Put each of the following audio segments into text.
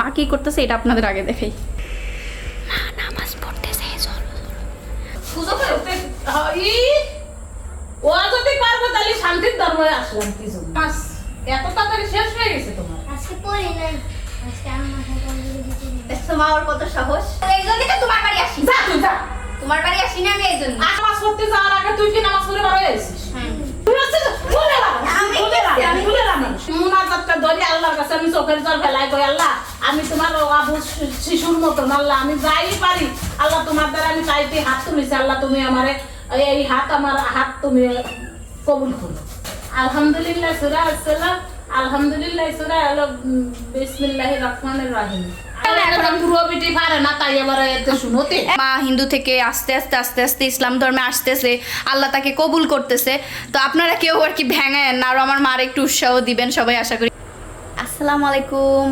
মা কি করতেছে এটা আপনাদের আগে দেখাই। পুজো করে উঠতে ই ও যদি পারব তাহলে শান্তির দরবারে আসলাম কিছু। বাস এত তাড়াতাড়ি শেষ হয়ে গেছে তোমার। আজকে পড়ি নাই। আজকে আমার মাথায় কত সাহস? এই জন্য তো তোমার বাড়ি আসি। যা তুই যা। তোমার বাড়ি আসি না আমি এই জন্য নামাজ পড়তে যাওয়ার আগে তুই কি নামাজ পড়ে বার হয়ে এসেছিস হুম। তুই হচ্ছে যে ভুলে রাখ, আমি ভুলে রাখ, গেছি, আমি ভুলে রাখ। মুনাজাতটা ধরে আল্লাহর আমি চোখের জল ফেলাই কই, আল্লাহ, আমি তোমার আবু শিশুর মতন আল্লাহ আমি যাই পারি। আল্লাহ, তোমার দ্বারা আমি হাত তুলেছি, আল্লাহ, তুমি এই হাত আমার হাত তুমি কবুল করো। আলহামদুলিল্লাহ, সুরা আসসালাম আলহামদুলিল্লাহ, সুরা আলো হিন্দু থেকে আস্তে আস্তে আস্তে আস্তে ইসলাম ধর্মে আসতেছে, আল্লাহ তাকে কবুল করতেছে। তো আপনারা কেউ আর কি ভেঙায়েন না, আর আমার মার একটু উৎসাহ দিবেন, সবাই আশা করি আসসালামু আলাইকুম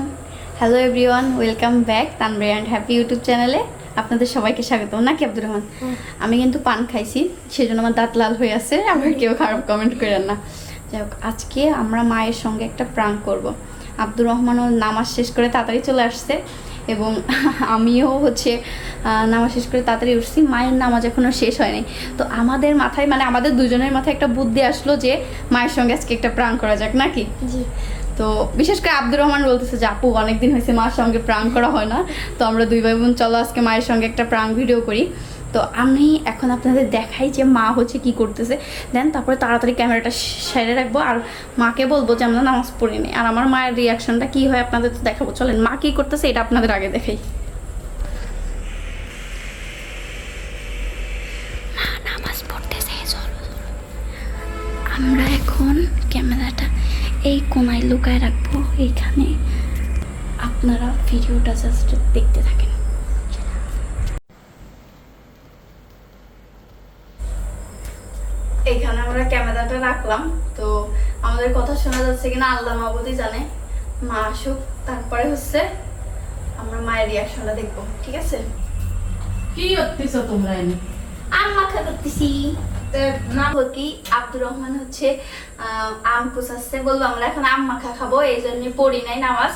হ্যালো এভরিওয়ান ওয়েলকাম ব্যাক তানব্রে অ্যান্ড হ্যাপি ইউটিউব চ্যানেলে আপনাদের সবাইকে স্বাগত নাকি আব্দুর রহমান? আমি কিন্তু পান খাইছি সেজন্য আমার দাঁত লাল হয়ে আছে আবার কেউ খারাপ কমেন্ট করেন না। যাই হোক আজকে আমরা মায়ের সঙ্গে একটা প্রাণ করব। আব্দুর রহমানও নামাজ শেষ করে তাড়াতাড়ি চলে আসছে এবং আমিও হচ্ছে নামাজ শেষ করে তাড়াতাড়ি উঠছি। মায়ের নামাজ এখনও শেষ হয়নি। তো আমাদের মাথায় মানে আমাদের দুজনের মাথায় একটা বুদ্ধি আসলো যে মায়ের সঙ্গে আজকে একটা প্রাণ করা যাক নাকি? জি। তো বিশেষ করে আব্দুর রহমান বলতেছে যে, আপু, অনেকদিন হয়েছে, মার সঙ্গে প্রাং করা হয় না। তো আমরা দুই ভাই বোন চলো আজকে মায়ের সঙ্গে একটা প্রাং ভিডিও করি। তো আমি এখন আপনাদের দেখাই যে মা হচ্ছে কি করতেছে। দেন তারপরে তাড়াতাড়ি ক্যামেরাটা সেরে রাখব। আর মাকে বলব যে, আমরা নামাজ পড়িনি আর আমার মায়ের রিয়াকশনটা কি হয় আপনাদের তো দেখাবো। চলেন, মা কি করতেছে, এটা আপনাদের আগে দেখাই। লুকায় রাখব এইখানে। আপনারা ভিডিওটা জাস্ট দেখতে থাকেন। এইখানে আমরা ক্যামেরাটা রাখলাম। তো আমাদের কথা শোনা যাচ্ছে কিনা আল্লাহ মাহবুদি জানে। মা আসুক তারপরে হচ্ছে আমরা মায়ের রিয়াকশনটা দেখব ঠিক আছে? কি হচ্ছিস তোমরা এনে? আম মাখা করতেছি তে না কি? আব্দুর রহমান হচ্ছে আম কুচাচ্ছে বলব আমরা এখন আম মাখা খাব এই জন্য পড়ি নাই নামাজ।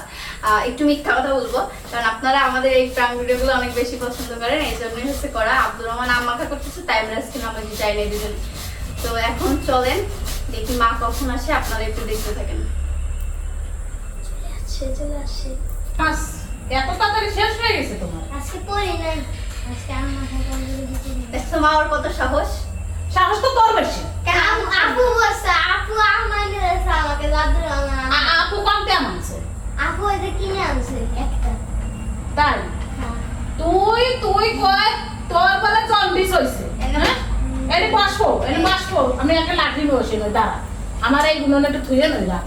একটু মিথ্যা কথা বলব কারণ আপনারা আমাদের এই প্রাণ ভিডিওগুলো অনেক বেশি পছন্দ করেন এই জন্যই হচ্ছে করা। আব্দুর রহমান আম মাখা করতেছে তাই আমরা আজকে নামাজ যাই নাই দুজন। তো এখন চলেন দেখি মা কখন আসে আপনারা একটু দেখতে থাকেন। চলে আসছে চলে আসছে। এত তাড়াতাড়ি শেষ হয়ে গেছে তোমার? আজকে পড়ি নাই আজকে আমার মাথায় কমজোরি দিতে দেখছ মা ওর কত সাহস? সাহস তো তোর বেশি। আপু বলছে আপু আমার আমাকে দাদুর আপু কমতে আনছে আপু এটা কিনে আনছে একটা। তাই? হ্যাঁ। তুই তুই কয় তোর বলে জন্ডিস হইছে হ্যাঁ? এনে বসবো এনে বসবো আমি একটা লাঠি বসে নই দাঁড়া। আমার এই গুলো একটু থুয়ে নই রাখ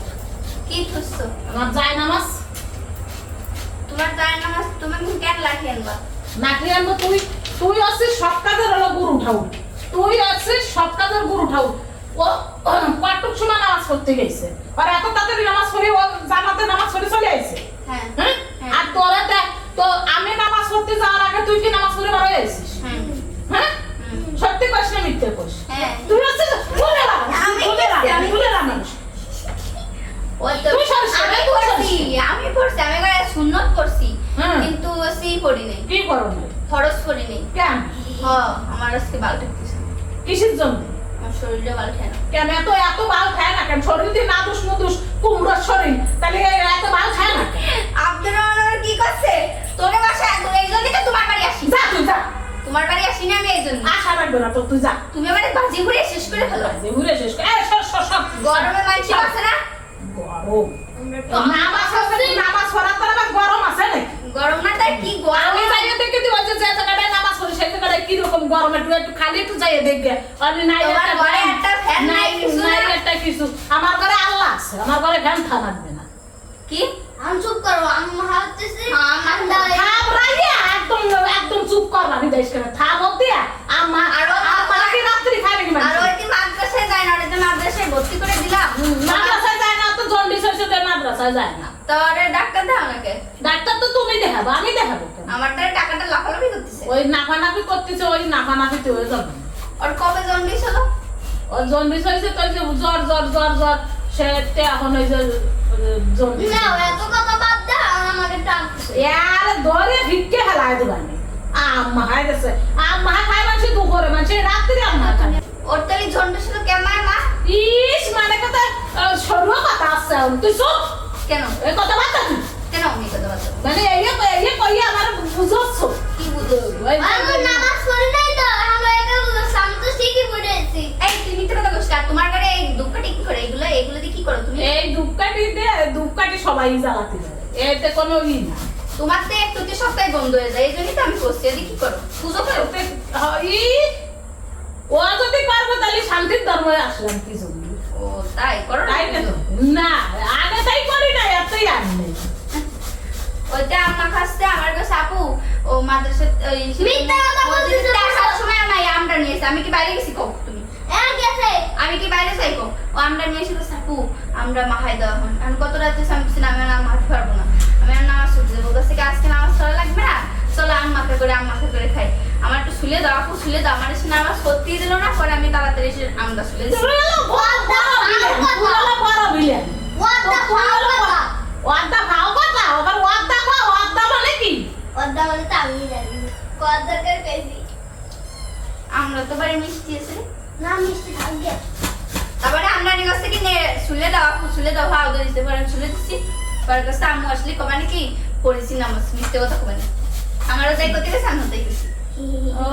কি খুঁজছো আমার যায় নামাজ তোমার যায় নামাজ তুমি কেন লাঠি আনবা? লাঠি আনব তুই? তুই আছিস সব কাজের হলো গুরু উঠাও। তুই আছিস সব কাজের গুরু উঠাও ও কটুক সময় নামাজ পড়তে গেছে। আর এত তাড়াতাড়ি নামাজ পড়ে ও জামাতে নামাজ পড়ে চলে আইছে। হ্যাঁ হ্যাঁ হ্যাঁ। আর তোরা দেখ তো আমি নামাজ পড়তে যাওয়ার আগে তুই কি নামাজ পড়ে বার হয়ে। হ্যাঁ? হুম। সত্যি না মিথ্যে হ্যাঁ। তুই হচ্ছে ভুলে রাখ আমি ভুলে রাখ আমি ভুলে রাখ আমি পড়ছি আমি সুন্নত পড়ছি কিন্তু সি পড়ি নাই। কি করো? ফরজ পড়ি নাই। কেন? হ আমার আজকে বাল ঠেকতেছে কিসের জন্য? আমার শরীরটা বাল ঠেকে না। কেন? এত এত বাল খায় না কেন? শরীর দিয়ে না দুষ মুদুষ কুমড়োর শরীর তাহলে এত বাল খায় না কেন? কি করছে? তোরে বাসা এই জন্য তোমার বাড়ি আসি যা তুই যা। তোমার বাড়ি আসি না আমি এই জন্য। আশা রাখবে না তুই যা। তুমি আমার বাজি ঘুরে শেষ করে ফেলো। যে ঘুরে শেষ কর। এই, সর, সর, সর। গরমে মানছি আছে না? গরম। আছে নাকি? না তাই কি গরম? আমি দিই ওই যে যে জায়গাটায় নামাজ পড়ি সেই জায়গাটায় কীরকম গরম একটু একটু আমি নাই ঘরে একটা ফ্যান নাই, কিছু নাই একটা কিছু। আমার ঘরে আল্লাহ আছে আমার ঘরে ফ্যান থা লাগবে না। কি? আমি চুপ করো আম্মা হাঁটতেছে হ্যাঁ, ঠান্ডা থাম রাইয়া একদম একদম চুপ করবা আমি দেশ করে থাম অব্দি আমা আর আমাকে রাত্রি খাবে কি আর ওই দিন মাদ্রাসায় যায় না ওই দিন মাদ্রাসায় ভর্তি করে দিলাম। মাদ্রাসায় যায় না তো জন্ডিস হয়েছে তো মাদ্রাসায় যায় না। তোরে ডাক্তার দাও নাকি? ডাক্তার তো তুমি দেখাবো আমি দেখাবো? আমার দ্বারা টাকাটা লাফালাফি করতেছে। ওই নাফানাফি করতেছে ওই নাফানাফিতে হয়ে যাবে। ওর কবে জন্ডিস হলো? ওর জন্ডিস হয়েছে তো জ্বর জ্বর জ্বর জ্বর। সে এখন ওই মানে জন্ডিস না এত কথা বাদ দে আমাকে টানছে ইয়ার ধরে ভিক্ষে হেলায় দোকানে আম্মা হাই দেশে মা? ইস মানে কথা সরু কথা আসছে তুই চুপ। কেন? এ কথা বাদ তুই কেন আমি কথা বাদ মানে এই এই কই আমার বুঝছছ কি বুঝো আর তোমার ঘরে এই দুঃখটা কি করে? এগুলো এগুলো দিয়ে কি করো তুমি? এই ধূপকাঠি দিয়ে ধূপকাঠি সবাই জ্বালাতে পারে। এতে কোনো ই না। তোমার তো এক প্রতি সপ্তাহে বন্ধ হয়ে যায় এই জন্যই তো আমি করছি এদিকে কি করো? পুজো করো ই! ও যদি পারব তাহলে শান্তির ধর্মে আসলাম কি জন্য? ও তাই? করো তাই না? না আগে তাই করি না এতই আর নেই ওইটা আম্মা কাছে আমার কাছে আপু ও মাদ্রাসা মিথ্যা কথা দেখার বুঝো। সময় নাই আমরা নিয়ে এসে আমি কি বাইরে গেছি কো তুমি আমি কি বাইরে যাই ও আমরা নিয়ে এসে আপু আমরা মাহাই দেওয়া হন। আমি কত রাতে আমি বলছি, না, আমি মারতে পারব না। আমি আর নামাজ পড়তে যাব। বলছে কি আজকে নামাজ পড়া লাগবে না? চলো আমি মাথা করে আমি মাথা করে খাই। আমার একটু শুলে দাও আপু শুলে দাও। আমার এসে নামাজ পড়তেই দিল না পরে আমি তাড়াতাড়ি এসে আমরা শুলে দিচ্ছি। ওয়াদা খাও কথা, ওয়াদা খাও, ওয়াদা মানে কি? ওয়াদা মানে তো আমি জানি। কত দরকার পেয়েছি? আমরা তো বাড়ি মিষ্টি আছে। না তারপরে আমরা নিয়ে কাছ নিয়ে শুলে দাও শুলে দাও হাও দিতে পরে আমি শুলে দিচ্ছি পরে কাছে আম্মু আসলে কবে নাকি পড়েছি নামাজ মিথ্যে কথা কবে না আমারও যাই করতে গেছে আমি হতে গেছি ও,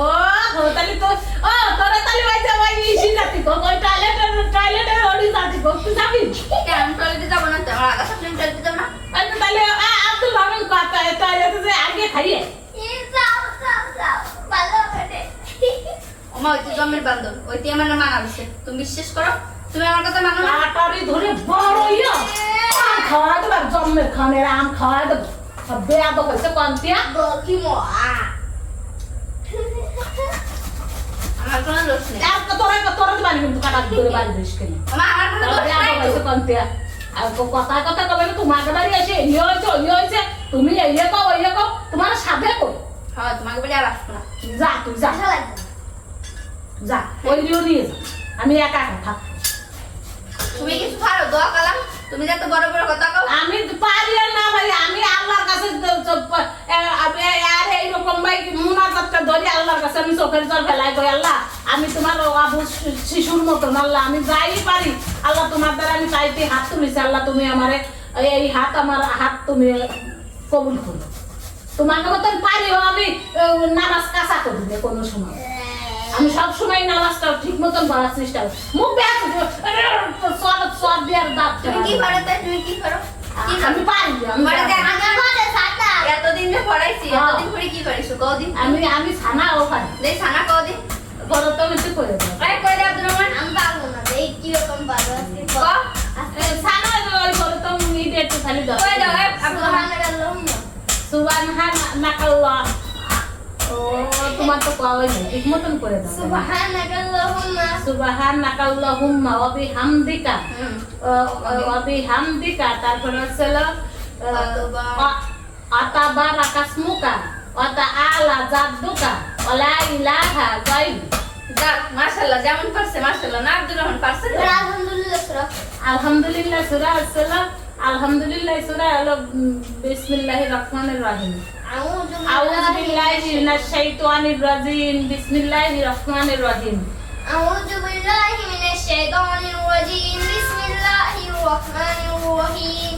হো, তাহলে তো- ও, তোরা তাহলে ওই যে ওই ইসি জাতি গো, ওই টয়লেটের- টয়লেটের ওই জাতি গো, তুই যাবি? কেন আমি টয়লেটে যাব না তো আমার আগা টয়লেটে যাব না। ওই তাহলে, আব্দুল মামুন কথা, টয়লেটে যে আগে খাইয়ে। ওমা ওইটি জন্মের বান্ধব। ওইটি আমার না মানা দিছে তুমি বিশ্বাস করো? তুমি আমার কথা মানো না? কাটারি ধরে বড় ইয়া, আম খাওয়া আর খানের আম খাওয়া। সব বেয়াদব হয়েছে, কন্তিয়া। বকি মো আ আমার কোনো দোষ নেই। আর তোরা তোরা তো বাড়ি কিন্তু কাটারি ধরে বাড়ি দিস কেন? আমার কোনো দোষ বেয়াদব নাই তো। হয়েছে, কন্তিয়া। আর কথা কথা কবে না তোমার বাড়ি এসে এই হয়েছে ওই হয়েছে। তুমি এই কো ওই কো তোমার সাথে কই? হ্যাঁ তোমাকে বলে আর আসব না। যা তুই যা। লাগবে যা ওই রিও নিয়ে যা। আমি একা একা থাক। তুমি কিছু পারো? দোয়া কালাম তুমি যাতে বড় বড় কথা কও। আমি পারি আর না পারি আমি আল্লাহর কাছে আর এইরকম ভাই মুনাজাতটা ধরি আল্লাহর কাছে আমি চোখের জল ফেলাই আল্লাহ আমি তোমার আবু শিশুর মতন আল্লাহ আমি যাই পারি। আল্লাহ তোমার দ্বারা আমি চাইতে হাত তুলেছি। আল্লাহ তুমি আমারে এই হাত আমার হাত তুমি কবুল করো। তোমাকে মতন পারিও আমি নামাজ কাঁচা করি কোনো সময়। আমি সব সময় নামাজটা ঠিক মতন করার চেষ্টা করি। মুখ ব্যাস সব সব দেওয়ার দাঁত তুমি কি করো তাই তুমি কি কি আমি পারি আমি এতদিন যে পড়াইছি হ্যাঁ। এতদিন পরে কি করিস? কদিন? আমি আমি ছানাও পারি। দেখ সানা কদিন? বড় তো কিছু করে দেবো আরে কই আব্দুর রহমান আমি পারব না এই কি রকম পারব আজকে ছানা ওই বড় তো ইট একটু খালি দাও। কই দাও আব্দুর রহমান সুবহানাল্লাহ সুবহান নাকাল্লাহ। ও তোমার তো পাওয়াই নাই ঠিক মতন করে দাও। সুবহানাল্লাহুম্মা সুবহানাকাল্লাহুম্মা ওয়া বিহামদিকা ওয়া বিহামদিকা তারপরে হচ্ছে আতাবারাকাসমুকা ওয়া তাআলা জাদ্দুকা ওয়া লা ইলাহা গায়রুক মাশাআল্লাহ যেমন পারছে মাশাআল্লাহ না আব্দুর রহমান পারছে আলহামদুলিল্লাহ সুরা। আলহামদুলিল্লাহ সূরা হচ্ছিল আলহামদুলিল্লাহ সূরা হলো বিসমিল্লাহির রহমানির রহিম। আউযু বিল্লাহি মিনাশ শাইতানির রাজিম বিসমিল্লাহির রহমানির রহিম আউযু বিল্লাহি মিনাশ শাইতানির রাজিম বিসমিল্লাহির রহমানির রহিম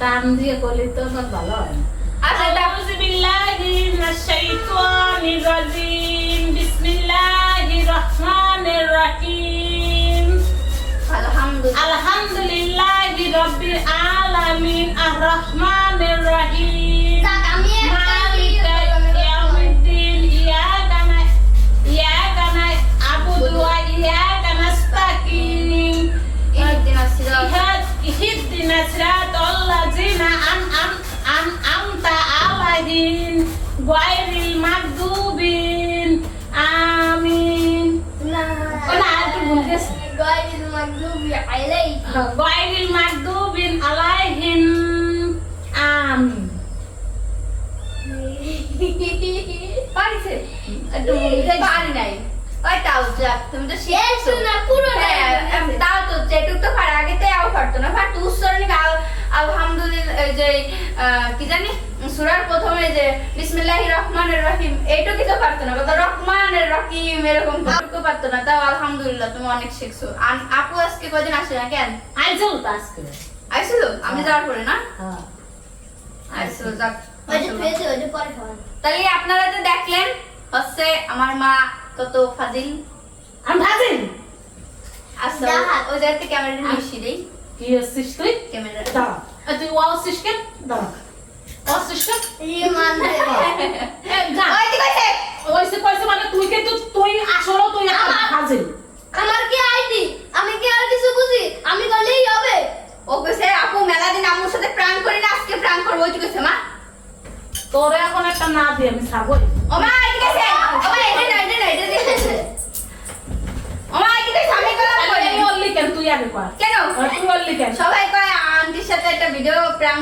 টান দিয়ে করলে তো আমার ভালো হয়। আচ্ছা আউযু বিল্লাহি মিনাশ শাইতানির রাজিম বিসমিল্লাহির রহমানির রহিম Alhamdulillah. Alhamdulillahirabbil alamin arrahmanir rahim. Malika yaumiddin iyyaka na'budu iyyaka na'budu wa amin. Nah, bungkus. المغضوب آمين ওনা আর একটু ভুল গেছে। গায়রিল মাগদুবি আলাইহিম غير المغضوب عليهم آمين পারিছে একটু পারি নাই ওই তাও যাক তুমি তো এই শিখছো শোনা পুরোটাই হ্যাঁ, বুঝেছে। তাও তো যেটুক তো পারে আগে তো আও পারতো না পারতো উচ্চারণে আলহামদুলিল্লাহ যে কি জানি সুরার প্রথমে যে বিসমিল্লাহির রহমানির রহিম এইটুকু পারতো না? কত রহমানের রহিম এরকম পারতো না। তাও আলহামদুলিল্লাহ তুমি অনেক শিখছো। আর আপু আজকে কদিন আসে না কেন? আইছিল তো আজকে। আইছিল আমি যাওয়ার পরে না? হ্যাঁ। আইছিল যাক তাহলে আপনারা তো দেখলেন হচ্ছে আমার মা কত ফাজিল। আমি ভাজিন আচ্ছা। ওই জায়গাতে ক্যামেরাটা মিশিয়ে দেই। কি আসছিস তুই ক্যামেরাটা দাঁড়া তুই ও আসছিস কেন দাঁড়া আসছিস কেন রিমান এ, যা ওই কি কইছে ওইসে কইছে মানে তুই কিন্তু তুই আসলে তুই একটা আমার- ভাজিন আমার কি আইডি আমি কি আর কিছু বুঝি আমি করলেই হবে ও কইছে আপু মেলা দিন আম্মুর সাথে প্রাণ করি না আজকে প্রাণ করব ওই কি কইছে মা তোরে এখন একটা না দিয়ে আমি ছাগল ও মা এদিকে এসে ও মা এটা না এটা না এটা দেখে ও মা এদিকে এসে আমি গেলাম কই আমি বললি কেন তুই আগে কর কেন বললি কেন? সবাই কয় আন্টির সাথে একটা ভিডিও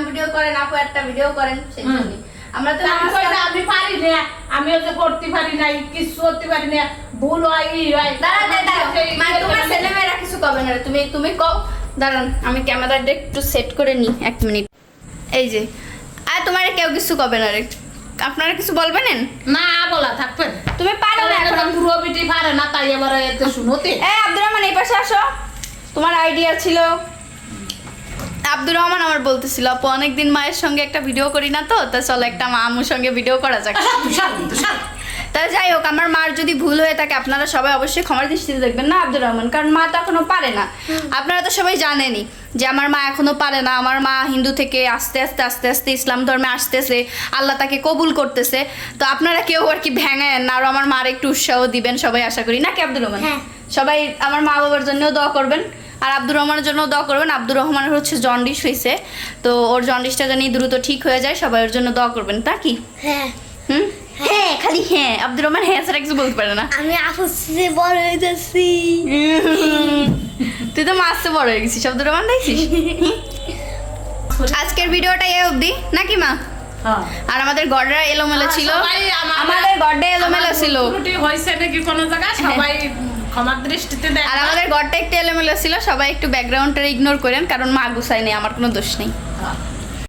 ভিডিও করেন আপু একটা ভিডিও করেন সেই জন্য আমরা তো আমি না, পারি না আমি যে করতে পারি নাই কিছু করতে পারি না ভুল হয় ই হয়। দাঁড়ান দাঁড়ান মা তোমার ছেলেমেয়েরা কিছু কবে না? তুমি তুমি কও। দাঁড়ান আমি ক্যামেরাটা একটু সেট করে নিই এক মিনিট এই যে আর তোমার কেউ কিছু কবে না রে? আপনারা কিছু বলবেন না বলা থাকবে তুমি পারো না এখন পুরো বিটি পারে না তাই এবার এতে শুনোতে। এই আব্দুর রহমান এই পাশে আসো। তোমার আইডিয়া ছিল আব্দুর রহমান আমার বলতেছিল আপু অনেকদিন মায়ের সঙ্গে একটা ভিডিও করি না তো? তা চলো একটা মা আম্মুর সঙ্গে ভিডিও করা যাক। তা যাই হোক আমার মার যদি ভুল হয়ে থাকে আপনারা সবাই অবশ্যই ক্ষমার দৃষ্টিতে দেখবেন না আব্দুর রহমান কারণ মা তো এখনও পারে না। আপনারা তো সবাই জানেনই যে আমার মা এখনও পারে না। আমার মা হিন্দু থেকে আস্তে আস্তে আস্তে আস্তে ইসলাম ধর্মে আসতেছে আল্লাহ তাকে কবুল করতেছে। তো আপনারা কেউ আর কি ভেঙায়েন না আরও আমার মার একটু উৎসাহ দিবেন সবাই আশা করি। নাকি আব্দুর রহমান? হ্যাঁ। সবাই আমার মা বাবার জন্যও দোয়া করবেন। আর আব্দুর রহমানের জন্য দোয়া করবেন। আব্দুর রহমানের হচ্ছে জন্ডিস হয়েছে তো ওর জন্ডিসটা জানি দ্রুত ঠিক হয়ে যায় সবাই ওর জন্য দোয়া করবেন। তা কি? হ্যাঁ। হুম? হ্যাঁ খালি হ্যাঁ আব্দুর রহমান হ্যাঁ ছাড়া কিছু বলতে পারে না। আমি আপসে বড় হয়ে যাচ্ছি তুই তো মাসে বড় হয়ে গেছিস আব্দুর রহমান দেখছিস? আজকের ভিডিওটা এ অবধি। নাকি মা? হ্যাঁ। আর আমাদের গড়রা এলোমেলো ছিল। আমার- আমাদের গড়টা এলোমেলো ছিল। হয়েছে নাকি কোনো জায়গায়? সবাই ক্ষমার দৃষ্টিতে দেখ আর আমাদের ঘরটা একটু এলোমেলো ছিল সবাই একটু ব্যাকগ্রাউন্ডটা ইগনোর করেন কারণ মা গুছাই নেই আমার কোনো দোষ নেই।